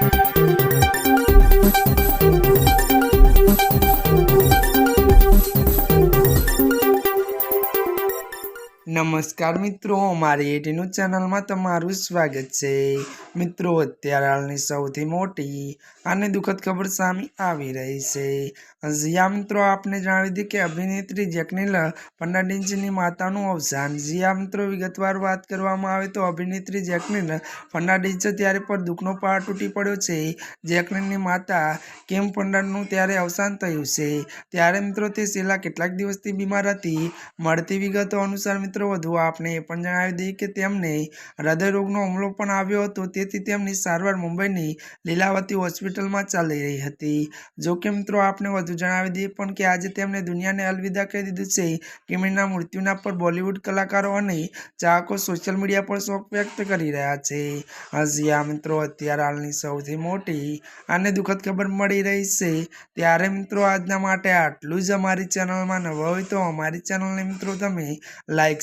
Thank you. નમસ્કાર મિત્રો મારી એટીનું ચેનલમાં તમારું સ્વાગત છે. મિત્રો, અત્યારે હાલની સૌથી મોટી અને દુઃખદ ખબર સામે આવી રહી છે. જીયા મિત્રો, આપને જણાવી દીધું કે અભિનેત્રી જેકનીલ ફર્નાન્ડીસની માતાનું અવસાન. જીયા મિત્રો, વિગતવાર વાત કરવામાં આવે તો અભિનેત્રી જેકનીલ ફર્નાન્ડીસ ત્યારે પર દુઃખનો પાર તૂટી પડ્યો છે. જેકનીલની માતા કેમ ફર્નાન્ડનું ત્યારે અવસાન થયું છે? ત્યારે, મિત્રો, તે છેલ્લા કેટલાક દિવસથી બીમાર હતી. મળતી વિગતો અનુસાર, મિત્રો વધુ આપને એ પણ જણાવી દઈએ કે તેમને હૃદયરોગનો હુમલો પણ આવ્યો હતો. તેથી તેમની સારવાર મુંબઈની લીલાવતી હોસ્પિટલમાં ચાલી રહી હતી. જો કે મિત્રો, આપને વધુ જણાવી દઈએ પણ કે આજે તેમણે દુનિયાને અલવિદા કહી દીધું છે કિમીના મૃત્યુના પર બોલિવૂડ કલાકારો અને ચાહકો સોશિયલ મીડિયા પર શોક વ્યક્ત કરી રહ્યા છે. હજી આ મિત્રો, અત્યારે હાલની સૌથી મોટી અને દુઃખદ ખબર મળી રહી છે. ત્યારે મિત્રો, આજના માટે આટલું જ અમારી ચેનલમાં નવા હોય તો અમારી ચેનલને મિત્રો, તમે લાઈક